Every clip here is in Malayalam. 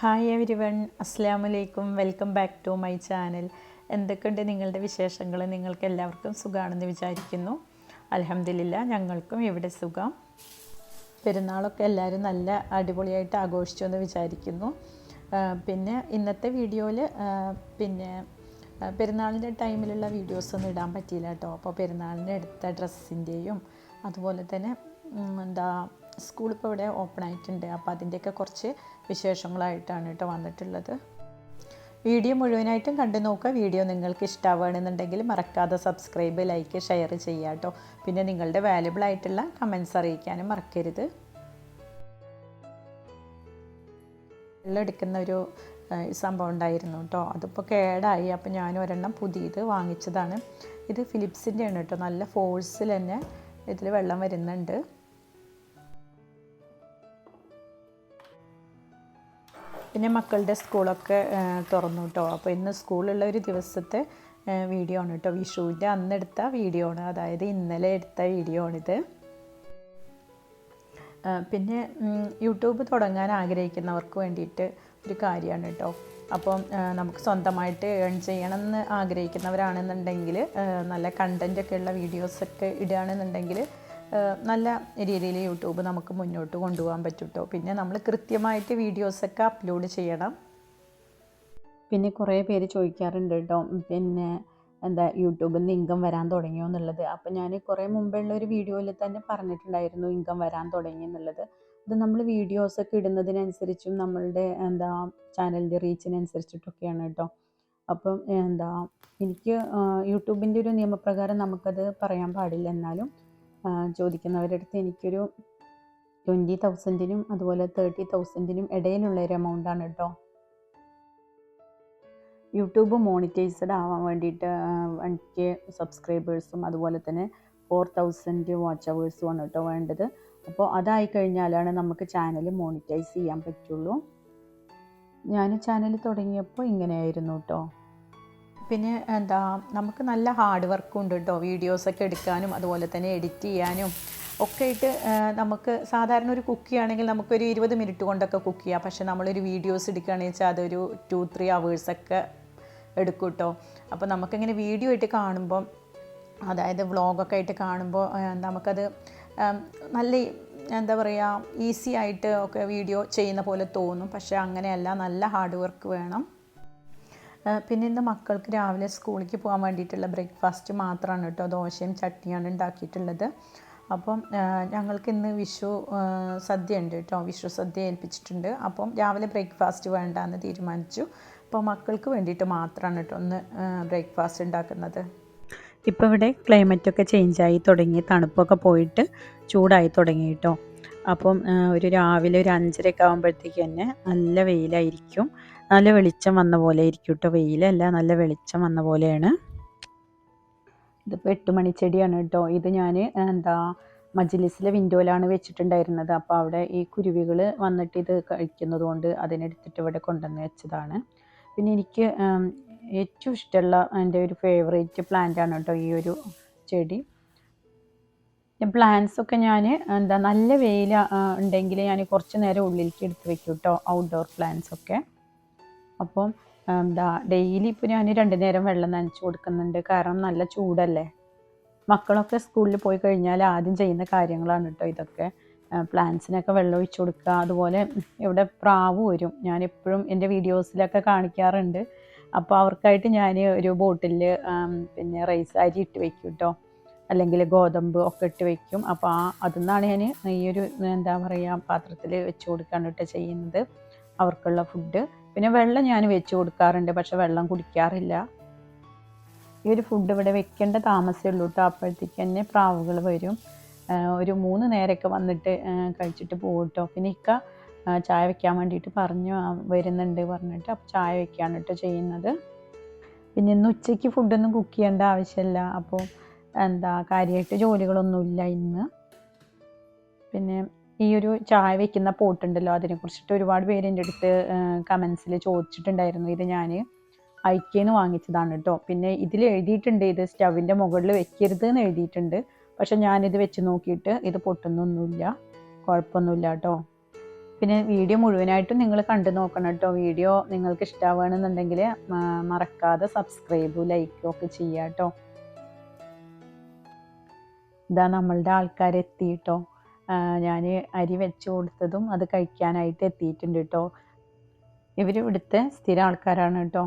ഹായ് എവരി വൺ അസ്സാം വലൈക്കും welcome back to my channel എന്തൊക്കെയുണ്ട് നിങ്ങളുടെ വിശേഷങ്ങൾ? നിങ്ങൾക്ക് എല്ലാവർക്കും സുഖമാണെന്ന് വിചാരിക്കുന്നു. അലഹമില്ല ഞങ്ങൾക്കും ഇവിടെ സുഖം. പെരുന്നാളൊക്കെ എല്ലാവരും നല്ല അടിപൊളിയായിട്ട് ആഘോഷിച്ചു എന്ന് വിചാരിക്കുന്നു. പിന്നെ ഇന്നത്തെ വീഡിയോയിൽ പിന്നെ പെരുന്നാളിന്റെ ടൈമിലുള്ള വീഡിയോസ് ഒന്നും ഇടാൻ പറ്റിയില്ല കേട്ടോ. അപ്പോൾ പെരുന്നാളിന്റെ എടുത്ത ഡ്രസ്സിന്റെയും അതുപോലെ തന്നെ എന്താ സ്കൂൾ ഇപ്പോൾ ഇവിടെ ഓപ്പൺ ആയിട്ടുണ്ട്. അപ്പോൾ അതിന്റെയൊക്കെ കുറച്ച് വിശേഷങ്ങളായിട്ടാണ് കേട്ടോ വന്നിട്ടുള്ളത്. വീഡിയോ മുഴുവനായിട്ടും കണ്ടു നോക്കുക. വീഡിയോ നിങ്ങൾക്ക് ഇഷ്ടമാവുകയാണെന്നുണ്ടെങ്കിൽ മറക്കാതെ സബ്സ്ക്രൈബ് ലൈക്ക് ഷെയർ ചെയ്യുക കേട്ടോ പിന്നെ നിങ്ങളുടെ വാല്യുബിൾ ആയിട്ടുള്ള കമൻസ് അറിയിക്കാനും മറക്കരുത്. എടുക്കുന്ന ഒരു സംഭവം ഉണ്ടായിരുന്നു കേട്ടോ അതിപ്പോൾ കേടായി. അപ്പോൾ ഞാൻ ഒരെണ്ണം പുതിയത് വാങ്ങിച്ചതാണ്. ഇത് ഫിലിപ്സിന്റെയാണ് കേട്ടോ നല്ല ഫോഴ്സിൽ തന്നെ ഇതിൽ വെള്ളം വരുന്നുണ്ട്. പിന്നെ മക്കളുടെ സ്കൂളൊക്കെ തുറന്നു കേട്ടോ അപ്പോൾ ഇന്ന് സ്കൂളുള്ള ഒരു ദിവസത്തെ വീഡിയോ ആണ് കേട്ടോ വിഷുവിന്റെ അന്നെടുത്ത വീഡിയോ ആണ്. അതായത് ഇന്നലെ എടുത്ത വീഡിയോ ആണിത് പിന്നെ യൂട്യൂബ് തുടങ്ങാൻ ആഗ്രഹിക്കുന്നവർക്ക് വേണ്ടിയിട്ട് ഒരു കാര്യമാണ് കേട്ടോ അപ്പം നമുക്ക് സ്വന്തമായിട്ട് ഏൺ ചെയ്യണം എന്ന് ആഗ്രഹിക്കുന്നവരാണെന്നുണ്ടെങ്കിൽ നല്ല കണ്ടന്റൊക്കെ ഉള്ള വീഡിയോസൊക്കെ ഇടുകയാണെന്നുണ്ടെങ്കിൽ നല്ല രീതിയിൽ യൂട്യൂബ് നമുക്ക് മുന്നോട്ട് കൊണ്ടുപോകാൻ പറ്റൂട്ടോ. പിന്നെ നമ്മൾ കൃത്യമായിട്ട് വീഡിയോസൊക്കെ അപ്ലോഡ് ചെയ്യണം. പിന്നെ കുറേ പേര് ചോദിക്കാറുണ്ട് കേട്ടോ പിന്നെ എന്താ യൂട്യൂബിൽ നിന്ന് ഇൻകം വരാൻ തുടങ്ങിയോ എന്നുള്ളത്. അപ്പോൾ ഞാൻ കുറേ മുമ്പുള്ള ഒരു വീഡിയോയിൽ തന്നെ പറഞ്ഞിട്ടുണ്ടായിരുന്നു ഇൻകം വരാൻ തുടങ്ങി എന്നുള്ളത്. അത് നമ്മൾ വീഡിയോസൊക്കെ ഇടുന്നതിനനുസരിച്ചും നമ്മളുടെ എന്താ ചാനലിന്റെ റീച്ചിനനുസരിച്ചിട്ടൊക്കെയാണ് കേട്ടോ അപ്പം എന്താ എനിക്ക് യൂട്യൂബിന്റെ ഒരു നിയമപ്രകാരം നമുക്കത് പറയാൻ പാടില്ല എന്നാലും ചോദിക്കുന്നവരുടെ അടുത്ത് എനിക്കൊരു ട്വന്റി തൗസൻഡിനും അതുപോലെ തേർട്ടി തൗസൻഡിനും ഇടയിലുള്ള ഒരു എമൗണ്ടാണ് കേട്ടോ യൂട്യൂബ് മോണിറ്റൈസ്ഡ് ആവാൻ വേണ്ടിയിട്ട് വൺ കെ സബ്സ്ക്രൈബേഴ്സും അതുപോലെ തന്നെ ഫോർ തൗസൻഡ് വാച്ച് അവേഴ്സും ആണ് കേട്ടോ വേണ്ടത്. അപ്പോൾ അതായി കഴിഞ്ഞാലാണ് നമുക്ക് ചാനൽ മോണിറ്റൈസ് ചെയ്യാൻ പറ്റുള്ളൂ. ഞാൻ ചാനൽ തുടങ്ങിയപ്പോൾ ഇങ്ങനെയായിരുന്നു കേട്ടോ പിന്നെ എന്താ നമുക്ക് നല്ല ഹാർഡ് വർക്കും ഉണ്ട് കേട്ടോ വീഡിയോസൊക്കെ എടുക്കാനും അതുപോലെ തന്നെ എഡിറ്റ് ചെയ്യാനും ഒക്കെ ആയിട്ട് നമുക്ക് സാധാരണ ഒരു കുക്ക് ചെയ്യുകയാണെങ്കിൽ നമുക്കൊരു ഇരുപത് മിനിറ്റ് കൊണ്ടൊക്കെ കുക്ക് ചെയ്യാം. പക്ഷേ നമ്മളൊരു വീഡിയോസ് എടുക്കുകയാണെന്ന് വെച്ചാൽ അതൊരു ടു ത്രീ അവേഴ്സൊക്കെ എടുക്കും കേട്ടോ അപ്പോൾ നമുക്കിങ്ങനെ വീഡിയോ ആയിട്ട് കാണുമ്പം അതായത് വ്ളോഗൊക്കെ ആയിട്ട് കാണുമ്പോൾ നമുക്കത് നല്ല എന്താ പറയുക ഈസി ആയിട്ട് ഒക്കെ വീഡിയോ ചെയ്യുന്ന പോലെ തോന്നും. പക്ഷേ അങ്ങനെയല്ല നല്ല ഹാർഡ് വർക്ക് വേണം. പിന്നെ ഇന്ന് മക്കൾക്ക് രാവിലെ സ്കൂളിലേക്ക് പോകാൻ വേണ്ടിയിട്ടുള്ള ബ്രേക്ക്ഫാസ്റ്റ് മാത്രമാണ് കേട്ടോ. ദോശയും ചട്നിയാണ് ഉണ്ടാക്കിയിട്ടുള്ളത്. അപ്പം ഞങ്ങൾക്ക് ഇന്ന് വിഷു സദ്യ ഉണ്ട് കേട്ടോ. വിഷു സദ്യ ഏൽപ്പിച്ചിട്ടുണ്ട്. അപ്പം രാവിലെ ബ്രേക്ക്ഫാസ്റ്റ് വേണ്ട എന്ന് തീരുമാനിച്ചു. അപ്പോൾ മക്കൾക്ക് വേണ്ടിയിട്ട് മാത്രമാണ് കേട്ടോ ഒന്ന് ബ്രേക്ക്ഫാസ്റ്റ് ഉണ്ടാക്കുന്നത്. ഇപ്പോൾ ഇവിടെ ക്ലൈമറ്റൊക്കെ ചേഞ്ചായി തുടങ്ങി. തണുപ്പൊക്കെ പോയിട്ട് ചൂടായി തുടങ്ങി കേട്ടോ. അപ്പം ഒരു രാവിലെ ഒരു അഞ്ചരയൊക്കെ ആകുമ്പോഴത്തേക്ക് തന്നെ നല്ല വെയിലായിരിക്കും. നല്ല വെളിച്ചം വന്ന പോലെ ഇരിക്കും കേട്ടോ വെയിലല്ല നല്ല വെളിച്ചം വന്ന പോലെയാണ്. ഇതിപ്പോൾ എട്ട് മണിച്ചെടിയാണ് കേട്ടോ ഇത് ഞാൻ എന്താ മജ്ലിസിലെ വിൻഡോയിലാണ് വെച്ചിട്ടുണ്ടായിരുന്നത്. അപ്പോൾ അവിടെ ഈ കുരുവികൾ വന്നിട്ട് ഇത് കഴിക്കുന്നത് കൊണ്ട് അതിനെടുത്തിട്ട് ഇവിടെ കൊണ്ടുവന്ന് വെച്ചതാണ്. പിന്നെ എനിക്ക് ഏറ്റവും ഇഷ്ടമുള്ള എന്റെ ഒരു ഫേവറേറ്റ് പ്ലാന്റ് ആണ് കേട്ടോ ഈ ഒരു ചെടി. പ്ലാന്റ്സ് ഒക്കെ ഞാൻ എന്താ നല്ല വെയിൽ ഉണ്ടെങ്കിൽ ഞാൻ കുറച്ച് നേരം ഉള്ളിലേക്ക് എടുത്ത് വെക്കും കേട്ടോ ഔട്ട്ഡോർ പ്ലാന്റ്സ് ഒക്കെ. അപ്പം എന്താ ഡെയിലി ഇപ്പോൾ ഞാൻ രണ്ട് നേരം വെള്ളം നനച്ചു കൊടുക്കുന്നുണ്ട്. കാരണം നല്ല ചൂടല്ലേ? മക്കളൊക്കെ സ്കൂളിൽ പോയി കഴിഞ്ഞാൽ ആദ്യം ചെയ്യുന്ന കാര്യങ്ങളാണ് കേട്ടോ ഇതൊക്കെ. പ്ലാന്റ്സിനൊക്കെ വെള്ളം ഒഴിച്ചു കൊടുക്കുക. അതുപോലെ ഇവിടെ പ്രാവ് വരും. ഞാൻ എപ്പോഴും എന്റെ വീഡിയോസിലൊക്കെ കാണിക്കാറുണ്ട്. അപ്പോൾ അവർക്കായിട്ട് ഞാൻ ഒരു ബോട്ടിൽ പിന്നെ റൈസ് അരി ഇട്ട് വെക്കും കേട്ടോ അല്ലെങ്കിൽ ഗോതമ്പ് ഒക്കെ ഇട്ട് വെക്കും. അപ്പോൾ ആ അതിൽ ഞാൻ ഈ ഒരു എന്താ പറയുക പാത്രത്തിൽ വെച്ച് കൊടുക്കാണ് കേട്ടോ ചെയ്യുന്നത്. അവർക്കുള്ള ഫുഡ് പിന്നെ വെള്ളം ഞാൻ വെച്ച് കൊടുക്കാറുണ്ട് പക്ഷെ വെള്ളം കുടിക്കാറില്ല. ഈ ഒരു ഫുഡ് ഇവിടെ വെക്കേണ്ട താമസമേ ഉള്ളൂ കേട്ടോ അപ്പോഴത്തേക്ക് തന്നെ പ്രാവുകൾ വരും. ഒരു മൂന്ന് നേരമൊക്കെ വന്നിട്ട് കഴിച്ചിട്ട് പോകും കേട്ടോ പിന്നെ ഇക്ക ചായ വെക്കാൻ വേണ്ടിയിട്ട് പറഞ്ഞു വരുന്നുണ്ട് പറഞ്ഞിട്ട്. അപ്പോൾ ചായ വെക്കുകയാണ് കേട്ടോ ചെയ്യുന്നത്. പിന്നെ ഇന്ന് ഉച്ചയ്ക്ക് ഫുഡൊന്നും കുക്ക് ചെയ്യേണ്ട ആവശ്യമില്ല. അപ്പോൾ എന്താ കാര്യമായിട്ട് ജോലികളൊന്നുമില്ല ഇന്ന്. പിന്നെ ഈ ഒരു ചായ വെക്കുന്ന പോട്ടുണ്ടല്ലോ അതിനെക്കുറിച്ചിട്ട് ഒരുപാട് പേര് എന്റെ അടുത്ത് കമൻസിൽ ചോദിച്ചിട്ടുണ്ടായിരുന്നു. ഇത് ഞാൻ ഐക്കേന്ന് വാങ്ങിച്ചതാണ് കേട്ടോ പിന്നെ ഇതിൽ എഴുതിയിട്ടുണ്ട് ഇത് സ്റ്റവിന്റെ മുകളിൽ വെക്കരുത് എന്ന് എഴുതിയിട്ടുണ്ട്. പക്ഷെ ഞാനിത് വെച്ച് നോക്കിയിട്ട് ഇത് പൊട്ടുന്നൊന്നുമില്ല. കുഴപ്പമൊന്നുമില്ല കേട്ടോ പിന്നെ വീഡിയോ മുഴുവനായിട്ടും നിങ്ങൾ കണ്ടു നോക്കണം കേട്ടോ വീഡിയോ നിങ്ങൾക്ക് ഇഷ്ടമാവുകയാണെന്നുണ്ടെങ്കിൽ മറക്കാതെ സബ്സ്ക്രൈബും ലൈക്കും ഒക്കെ ചെയ്യുക കേട്ടോ ഇതാ നമ്മളുടെ ആൾക്കാർ എത്തിയിട്ടോ ഞാൻ അരി വെച്ച് കൊടുത്തതും അത് കഴിക്കാനായിട്ട് എത്തിയിട്ടുണ്ട് കേട്ടോ ഇവർ ഇവിടുത്തെ സ്ഥിര ആൾക്കാരാണ് കേട്ടോ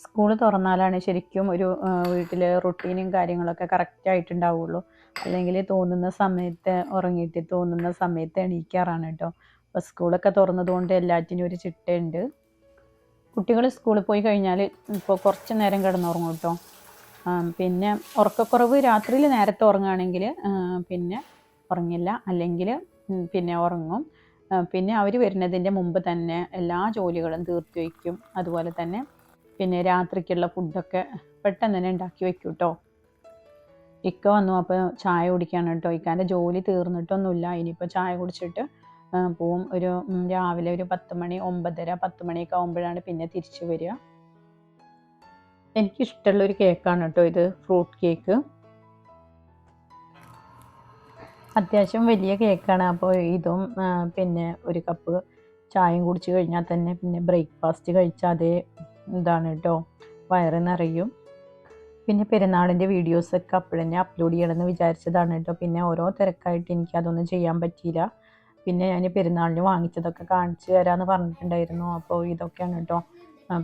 സ്കൂൾ തുറന്നാലാണ് ശരിക്കും ഒരു വീട്ടിൽ റൊട്ടീനും കാര്യങ്ങളൊക്കെ കറക്റ്റായിട്ടുണ്ടാവുള്ളൂ അല്ലെങ്കിൽ തോന്നുന്ന സമയത്ത് ഉറങ്ങിയിട്ട് തോന്നുന്ന സമയത്ത് എണീക്കാറാണ് കേട്ടോ അപ്പോൾ സ്കൂളൊക്കെ തുറന്നതുകൊണ്ട് എല്ലാറ്റിനും ഒരു ചിട്ടയുണ്ട്. കുട്ടികൾ സ്കൂളിൽ പോയി കഴിഞ്ഞാൽ ഇപ്പോൾ കുറച്ച് നേരം കിടന്നുറങ്ങും കേട്ടോ പിന്നെ ഉറക്കക്കുറവ് രാത്രിയിൽ നേരത്തെ ഉറങ്ങുകയാണെങ്കിൽ പിന്നെ ഉറങ്ങില്ല. അല്ലെങ്കിൽ പിന്നെ ഉറങ്ങും. പിന്നെ അവർ വരുന്നതിന്റെ മുമ്പ് തന്നെ എല്ലാ ജോലികളും തീർത്തി വയ്ക്കും. അതുപോലെ തന്നെ പിന്നെ രാത്രിക്കുള്ള ഫുഡൊക്കെ പെട്ടെന്ന് തന്നെ ഉണ്ടാക്കി വെക്കും കേട്ടോ ഇക്ക വന്നു അപ്പോൾ ചായ കുടിക്കാണ് കേട്ടോ ഇക്കാന്റെ ജോലി തീർന്നിട്ടൊന്നുമില്ല. ഇനിയിപ്പോൾ ചായ കുടിച്ചിട്ട് പോവും. ഒരു രാവിലെ ഒരു പത്ത് മണി ഒമ്പതര പത്ത് മണിയൊക്കെ ആകുമ്പോഴാണ് പിന്നെ തിരിച്ചു വരിക. എനിക്കിഷ്ടമുള്ളൊരു കേക്കാണ് കേട്ടോ ഇത് ഫ്രൂട്ട് കേക്ക്. അത്യാവശ്യം വലിയ കേക്കാണ് അപ്പോൾ ഇതും പിന്നെ ഒരു കപ്പ് ചായയും കുടിച്ച് കഴിഞ്ഞാൽ തന്നെ പിന്നെ ബ്രേക്ക്ഫാസ്റ്റ് കഴിച്ചാൽ അതേ ഇതാണ് കേട്ടോ വയറ് നിറയും. പിന്നെ പെരുന്നാളിന്റെ വീഡിയോസൊക്കെ അപ്പോഴന്നെ അപ്ലോഡ് ചെയ്യണമെന്ന് വിചാരിച്ചതാണ് കേട്ടോ പിന്നെ ഓരോ തിരക്കായിട്ട് എനിക്ക് അതൊന്നും ചെയ്യാൻ പറ്റിയില്ല. പിന്നെ ഞാൻ പെരുന്നാളിന് വാങ്ങിച്ചതൊക്കെ കാണിച്ചു തരാമെന്ന് പറഞ്ഞിട്ടുണ്ടായിരുന്നു അപ്പോൾ ഇതൊക്കെയാണ് കേട്ടോ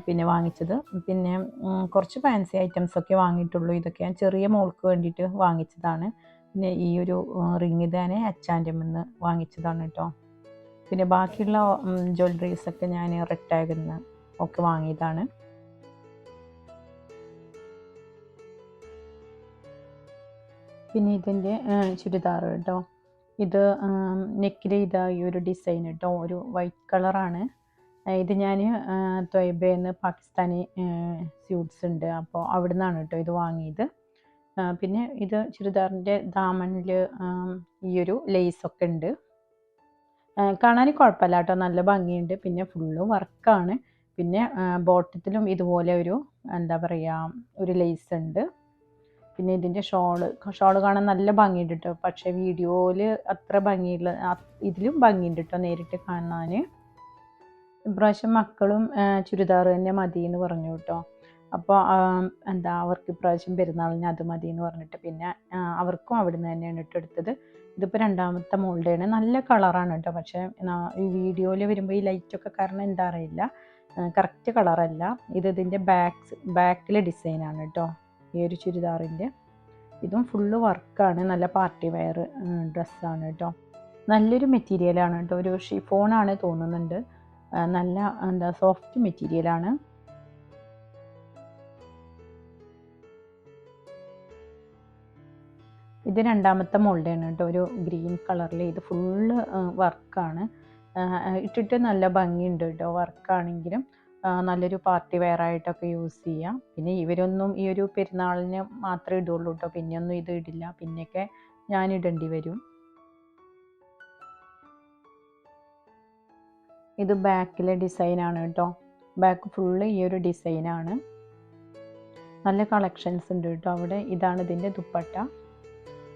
പിന്നെ വാങ്ങിച്ചത്. പിന്നെ കുറച്ച് ഫാൻസി ഐറ്റംസ് ഒക്കെ വാങ്ങിയിട്ടുള്ളൂ. ഇതൊക്കെ ഞാൻ ചെറിയ മോൾക്ക് വേണ്ടിയിട്ട് വാങ്ങിച്ചതാണ്. പിന്നെ ഈ ഒരു റിങ് തന്നെ അച്ചാന്റെ വാങ്ങിച്ചതാണ് കേട്ടോ. പിന്നെ ബാക്കിയുള്ള ജ്വല്ലറീസൊക്കെ ഞാൻ റെഡ് നിന്ന് ഒക്കെ വാങ്ങിയതാണ്. പിന്നെ ഇതിന്റെ ചുരിദാർ കേട്ടോ. ഇത് നെക്കിൽ ഇതാ ഈ ഒരു ഡിസൈൻ കേട്ടോ. ഒരു വൈറ്റ് കളറാണ് ഇത് ഞാൻ തൊയ്ബേന്ന് പാകിസ്ഥാനി സ്യൂട്ട്സ് ഉണ്ട്. അപ്പോൾ അവിടെ നിന്നാണ് കേട്ടോ ഇത് വാങ്ങിയത്. പിന്നെ ഇത് ചുരിദാറിന്റെ ദാമനിൽ ഈയൊരു ലേസൊക്കെ ഉണ്ട്. കാണാൻ കുഴപ്പമില്ല കേട്ടോ നല്ല ഭംഗിയുണ്ട്. പിന്നെ ഫുള്ള് വർക്കാണ്. പിന്നെ ബോട്ടത്തിലും ഇതുപോലെ ഒരു എന്താ പറയുക ഒരു ലേസ് ഉണ്ട്. പിന്നെ ഇതിന്റെ ഷോൾ ഷോൾ കാണാൻ നല്ല ഭംഗിയുണ്ട് കേട്ടോ പക്ഷേ വീഡിയോയിൽ അത്ര ഭംഗിയുള്ള ഇതിലും ഭംഗിയുണ്ട് കേട്ടോ നേരിട്ട് കാണാൻ. ഇപ്രാവശ്യം മക്കളും ചുരിദാർ തന്നെ മതി എന്ന് പറഞ്ഞു കേട്ടോ. അപ്പോൾ എന്താ അവർക്ക് ഇപ്രാവശ്യം പെരുന്നാളിന് അത് മതി എന്ന് പറഞ്ഞിട്ട് പിന്നെ അവർക്കും അവിടെ നിന്ന് തന്നെയാണ് ഇട്ട് എടുത്തത് ഇതിപ്പോൾ രണ്ടാമത്തെ മോളുടെയാണ്. നല്ല കളറാണ് കേട്ടോ. പക്ഷേ ഈ വീഡിയോയിൽ വരുമ്പോൾ ഈ ലൈറ്റൊക്കെ കാരണം എന്താ അറിയില്ല. കറക്റ്റ് കളറല്ല. ഇത് ഇതിന്റെ ബാക്ക് ബാക്കിലെ ഡിസൈനാണ് കേട്ടോ. ഈ ഒരു ചുരിദാറിന്റെ ഇതും ഫുള്ള് വർക്കാണ് നല്ല പാർട്ടി വെയർ ഡ്രസ്സാണ് കേട്ടോ. നല്ലൊരു മെറ്റീരിയലാണ് കേട്ടോ. ഒരു ഷിഫോണാണ് തോന്നുന്നുണ്ട്. നല്ല എന്താ സോഫ്റ്റ് മെറ്റീരിയലാണ് ഇത് രണ്ടാമത്തെ മോൾഡാണ് കേട്ടോ. ഒരു ഗ്രീൻ കളറിൽ ഇത് ഫുള്ള് വർക്കാണ് ഇട്ടിട്ട് നല്ല ഭംഗിയുണ്ട് കേട്ടോ. വർക്കാണെങ്കിലും നല്ലൊരു പാർട്ടി വെയർ ആയിട്ടൊക്കെ യൂസ് ചെയ്യാം. പിന്നെ ഇവരൊന്നും ഈ ഒരു പെരുന്നാളിന് മാത്രമേ ഇടുള്ളൂ കേട്ടോ. പിന്നെയൊന്നും ഇത് ഇടില്ല. പിന്നെയൊക്കെ ഞാൻ ഇടേണ്ടി വരും. ഇത് ബാക്കിലെ ഡിസൈനാണ് കേട്ടോ ബാക്ക് ഫുള്ള് ഈ ഒരു ഡിസൈനാണ് നല്ല കളക്ഷൻസ് ഉണ്ട് കേട്ടോ അവിടെ ഇതാണ് ഇതിന്റെ ദുപ്പട്ട.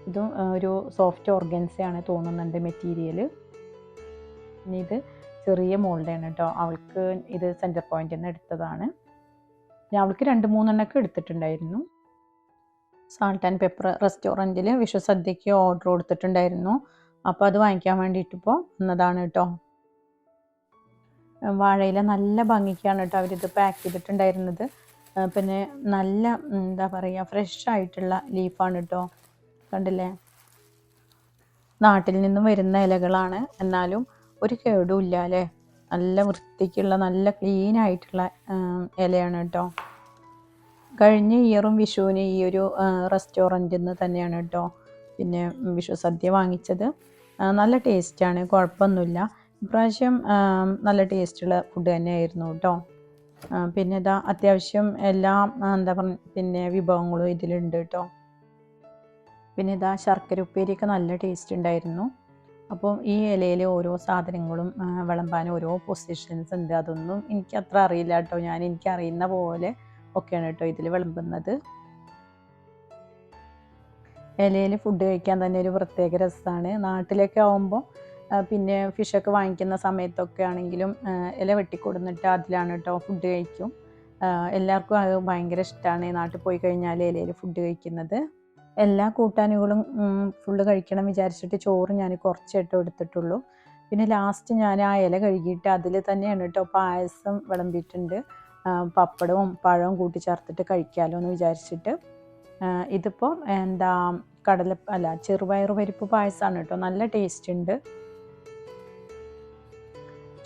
ഇതും ഒരു സോഫ്റ്റ് ഓർഗൻസയാണ് തോന്നുന്നുണ്ട് മെറ്റീരിയൽ പിന്നെ ഇത് ചെറിയ മോൾഡാണ് കേട്ടോ അവൾക്ക് ഇത് സെന്റർ പോയിന്റിൽ നിന്ന് എടുത്തതാണ്. അവൾക്ക് രണ്ട് മൂന്നെണ്ണമൊക്കെ എടുത്തിട്ടുണ്ടായിരുന്നു. സാൾട്ട് ആൻഡ് പെപ്പർ റെസ്റ്റോറന്റിൽ വിശ്വസദ്യക്ക് ഓർഡർ കൊടുത്തിട്ടുണ്ടായിരുന്നു. അപ്പോൾ അത് വാങ്ങിക്കാൻ വേണ്ടിയിട്ട് ഇപ്പോൾ വന്നതാണ് കേട്ടോ വാഴയില നല്ല ഭംഗിക്കാണ് കേട്ടോ അവരിത് പാക്ക് ചെയ്തിട്ടുണ്ടായിരുന്നത്. പിന്നെ നല്ല എന്താ പറയുക ഫ്രഷ് ആയിട്ടുള്ള ലീഫാണ് കേട്ടോ. കണ്ടില്ലേ? നാട്ടിൽ നിന്നും വരുന്ന ഇലകളാണ്. എന്നാലും ഒരു കേടും ഇല്ല അല്ലേ? നല്ല വൃത്തിക്കുള്ള നല്ല ക്ലീൻ ആയിട്ടുള്ള ഇലയാണ് കേട്ടോ. കഴിഞ്ഞ ഇയറും വിഷുവിന് ഈ ഒരു റെസ്റ്റോറന്റിൽ നിന്ന് തന്നെയാണ് കേട്ടോ. പിന്നെ വിഷു സദ്യ വാങ്ങിച്ചത്. നല്ല ടേസ്റ്റാണ് കുഴപ്പമൊന്നുമില്ല. ഇപ്രാവശ്യം നല്ല ടേസ്റ്റുള്ള ഫുഡ് തന്നെയായിരുന്നു കേട്ടോ പിന്നെ ഇതാ അത്യാവശ്യം എല്ലാ എന്താ പറ പിന്നെ വിഭവങ്ങളും ഇതിലുണ്ട് കേട്ടോ പിന്നെ ഇതാ ശർക്കര ഉപ്പേരിയൊക്കെ നല്ല ടേസ്റ്റ് ഉണ്ടായിരുന്നു. അപ്പോൾ ഈ ഇലയിൽ ഓരോ സാധനങ്ങളും വിളമ്പാൻ ഓരോ പൊസിഷൻസ് ഉണ്ട്. അതൊന്നും എനിക്ക് അത്ര അറിയില്ല കേട്ടോ ഞാൻ എനിക്ക് അറിയുന്ന പോലെ ഒക്കെയാണ് കേട്ടോ ഇതിൽ വിളമ്പുന്നത്. ഇലയിൽ ഫുഡ് കഴിക്കാൻ തന്നെ ഒരു പ്രത്യേക രസമാണ് നാട്ടിലൊക്കെ ആകുമ്പോൾ പിന്നെ ഫിഷൊക്കെ വാങ്ങിക്കുന്ന സമയത്തൊക്കെ ആണെങ്കിലും ഇല വെട്ടിക്കൊടുന്നിട്ട് അതിലാണ് കേട്ടോ ഫുഡ് കഴിക്കും. എല്ലാവർക്കും അത് ഭയങ്കര ഇഷ്ടമാണ് നാട്ടിൽ പോയി കഴിഞ്ഞാൽ ഇലയിൽ ഫുഡ് കഴിക്കുന്നത്. എല്ലാ കൂട്ടാനുകളും ഫുള്ള് കഴിക്കണം വിചാരിച്ചിട്ട് ചോറ് ഞാൻ കുറച്ചായിട്ടോ എടുത്തിട്ടുള്ളൂ. പിന്നെ ലാസ്റ്റ് ഞാൻ ആ ഇല കഴുകിയിട്ട് അതിൽ തന്നെയാണ് കേട്ടോ പായസം വിളമ്പിയിട്ടുണ്ട്. പപ്പടവും പഴവും കൂട്ടി ചേർത്തിട്ട് കഴിക്കാമല്ലോ എന്ന് വിചാരിച്ചിട്ട്. ഇതിപ്പോൾ എന്താ കടല അല്ല ചെറുപയർ പരിപ്പ് പായസമാണ് കേട്ടോ നല്ല ടേസ്റ്റ് ഉണ്ട്.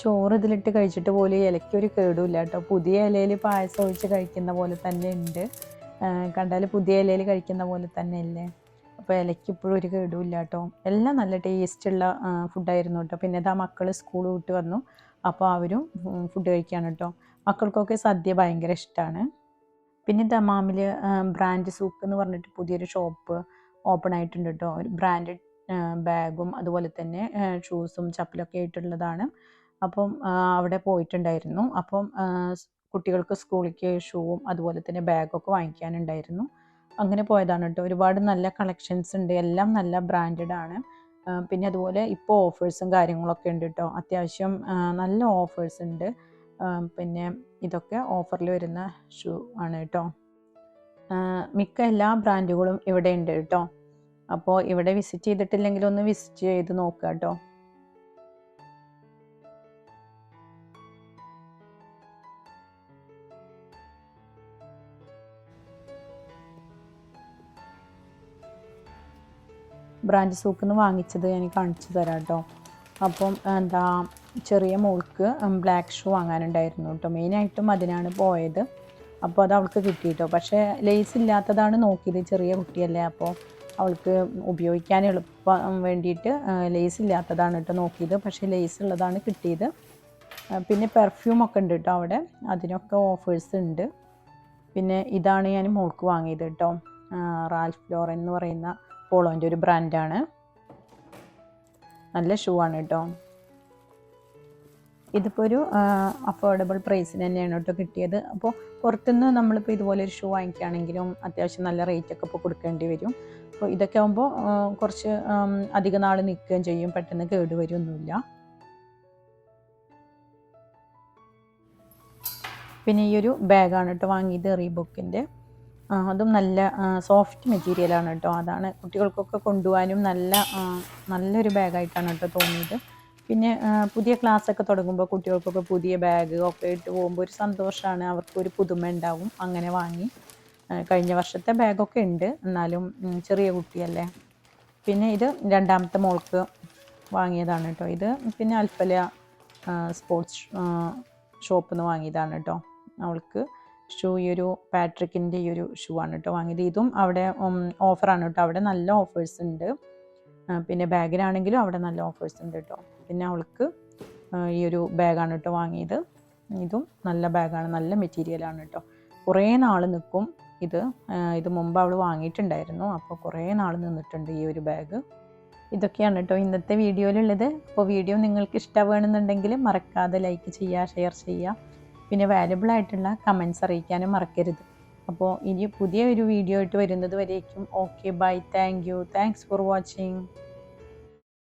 ചോറ് ഇതിലിട്ട് കഴിച്ചിട്ട് പോലും ഇലയ്ക്കൊരു കേടുമില്ല കേട്ടോ. പുതിയ ഇലയിൽ പായസം ഒഴിച്ച് കഴിക്കുന്ന പോലെ തന്നെ ഉണ്ട്. കണ്ടാൽ പുതിയ ഇലയിൽ കഴിക്കുന്ന പോലെ തന്നെ അല്ലേ? അപ്പോൾ ഇലയ്ക്ക് ഇപ്പോഴും ഒരു കേടുമില്ല കേട്ടോ. എല്ലാം നല്ല ടേസ്റ്റുള്ള ഫുഡായിരുന്നു കേട്ടോ. പിന്നെ ഇതാ മക്കൾ സ്കൂൾ വിട്ട് വന്നു. അപ്പോൾ അവരും ഫുഡ് കഴിക്കുകയാണ് കേട്ടോ. മക്കൾക്കൊക്കെ സദ്യ ഭയങ്കര ഇഷ്ടമാണ് പിന്നെ ദമാമിൽ ബ്രാൻഡ് സൂപ്പ് എന്ന് പറഞ്ഞിട്ട് പുതിയൊരു ഷോപ്പ് ഓപ്പൺ ആയിട്ടുണ്ട് കേട്ടോ. ഒരു ബ്രാൻഡഡ് ബാഗും അതുപോലെ തന്നെ ഷൂസും ചപ്പലൊക്കെ ആയിട്ടുള്ളതാണ്. അപ്പം അവിടെ പോയിട്ടുണ്ടായിരുന്നു. അപ്പം കുട്ടികൾക്ക് സ്കൂളിലേക്ക് ഷൂവും അതുപോലെ തന്നെ ബാഗൊക്കെ വാങ്ങിക്കാനുണ്ടായിരുന്നു. അങ്ങനെ പോയതാണ് കേട്ടോ. ഒരുപാട് നല്ല കളക്ഷൻസ് ഉണ്ട്. എല്ലാം നല്ല ബ്രാൻഡഡ് ആണ്. പിന്നെ അതുപോലെ ഇപ്പോൾ ഓഫേഴ്സും കാര്യങ്ങളൊക്കെ ഉണ്ട് കേട്ടോ. അത്യാവശ്യം നല്ല ഓഫേഴ്സ് ഉണ്ട്. പിന്നെ ഇതൊക്കെ ഓഫറിൽ വരുന്ന ഷൂ ആണ് കേട്ടോ. മിക്ക എല്ലാ ബ്രാൻഡുകളും ഇവിടെ ഉണ്ട് കേട്ടോ. അപ്പോൾ ഇവിടെ വിസിറ്റ് ചെയ്തിട്ടില്ലെങ്കിൽ ഒന്ന് വിസിറ്റ് ചെയ്ത് നോക്കുക കേട്ടോ ബ്രാൻഡ് സൂക്കിൽ നിന്ന് വാങ്ങിച്ചത് ഞാൻ കാണിച്ചു തരാം കേട്ടോ അപ്പം എന്താ ചെറിയ മോൾക്ക് ബ്ലാക്ക് ഷൂ വാങ്ങാനുണ്ടായിരുന്നു കേട്ടോ മെയിനായിട്ടും അതിനാണ് പോയത്. അപ്പോൾ അത് അവൾക്ക് കിട്ടി കേട്ടോ പക്ഷേ ലേസ് ഇല്ലാത്തതാണ് നോക്കിയത്. ചെറിയ കുട്ടിയല്ലേ അപ്പോൾ അവൾക്ക് ഉപയോഗിക്കാൻ എളുപ്പം വേണ്ടിയിട്ട് ലേസ് ഇല്ലാത്തതാണ് കേട്ടോ നോക്കിയത്. പക്ഷേ ലേസ് ഉള്ളതാണ് കിട്ടിയത്. പിന്നെ പെർഫ്യൂം ഒക്കെ ഉണ്ട് കേട്ടോ അവിടെ. അതിനൊക്കെ ഓഫേഴ്സ് ഉണ്ട്. പിന്നെ ഇതാണ് ഞാൻ മോൾക്ക് വാങ്ങിയത് കേട്ടോ റാൽഫ് ലോറൻ എന്ന് പറയുന്ന പോളോന്റെ ഒരു ബ്രാൻഡാണ് നല്ല ഷൂ ആണ് കേട്ടോ ഇതിപ്പോൾ ഒരു അഫോർഡബിൾ പ്രൈസിന് തന്നെയാണ് കേട്ടോ കിട്ടിയത്. അപ്പോൾ പുറത്തുനിന്ന് നമ്മളിപ്പോൾ ഇതുപോലെ ഒരു ഷൂ വാങ്ങിക്കുകയാണെങ്കിലും അത്യാവശ്യം നല്ല റേറ്റ് ഒക്കെ ഇപ്പോൾ കൊടുക്കേണ്ടി വരും. അപ്പോൾ ഇതൊക്കെ ആകുമ്പോൾ കുറച്ച് അധിക നാൾ നിൽക്കുകയും ചെയ്യും. പെട്ടെന്ന് കേടുവരുമൊന്നുമില്ല പിന്നെ ഈ ഒരു ബാഗാണ് കേട്ടോ വാങ്ങിയത് റീബുക്കിന്റെ അതും നല്ല സോഫ്റ്റ് മെറ്റീരിയലാണ് കേട്ടോ അതാണ് കുട്ടികൾക്കൊക്കെ കൊണ്ടുപോകാനും നല്ല നല്ലൊരു ബാഗായിട്ടാണ് കേട്ടോ തോന്നിയത്. പിന്നെ പുതിയ ക്ലാസ്സൊക്കെ തുടങ്ങുമ്പോൾ കുട്ടികൾക്കൊക്കെ പുതിയ ബാഗ് ഒക്കെ ഇട്ട് പോകുമ്പോൾ ഒരു സന്തോഷമാണ് അവർക്കൊരു പുതുമ ഉണ്ടാവും അങ്ങനെ വാങ്ങി. കഴിഞ്ഞ വർഷത്തെ ബാഗൊക്കെ ഉണ്ട്. എന്നാലും ചെറിയ കുട്ടിയല്ലേ. പിന്നെ ഇത് രണ്ടാമത്തെ മോൾക്ക് വാങ്ങിയതാണ് കേട്ടോ ഇത് പിന്നെ അൽഫല സ്പോർട്സ് ഷോപ്പിൽ നിന്ന് വാങ്ങിയതാണ് കേട്ടോ അവൾക്ക്. ഷൂ ഈ ഒരു പാട്രിക്കിന്റെ ഈ ഒരു ഷൂ ആണ് കേട്ടോ വാങ്ങിയത്. ഇതും അവിടെ ഓഫറാണ് കേട്ടോ അവിടെ നല്ല ഓഫേഴ്സ് ഉണ്ട്. പിന്നെ ബാഗിനാണെങ്കിലും അവിടെ നല്ല ഓഫേഴ്സ് ഉണ്ട് കേട്ടോ പിന്നെ അവൾക്ക് ഈ ഒരു ബാഗാണ് കേട്ടോ വാങ്ങിയത്. ഇതും നല്ല ബാഗാണ് നല്ല മെറ്റീരിയലാണ് കേട്ടോ കുറേ നാൾ നിൽക്കും ഇത്. ഇത് മുമ്പ് അവൾ വാങ്ങിയിട്ടുണ്ടായിരുന്നു. അപ്പോൾ കുറേ നാൾ നിന്നിട്ടുണ്ട് ഈ ഒരു ബാഗ് ഇതൊക്കെയാണ് കേട്ടോ ഇന്നത്തെ വീഡിയോയിലുള്ളത് അപ്പോൾ വീഡിയോ നിങ്ങൾക്ക് ഇഷ്ടമാണെന്നുണ്ടെങ്കിൽ മറക്കാതെ ലൈക്ക് ചെയ്യുക ഷെയർ ചെയ്യുക. പിന്നെ വാല്യബിൾ ആയിട്ടുള്ള കമൻസ് അറിയിക്കാനും മറക്കരുത്. അപ്പോൾ ഇനി പുതിയ ഒരു വീഡിയോ ആയിട്ട് വരുന്നത് വരേക്കും. Okay bye thank you thanks for watching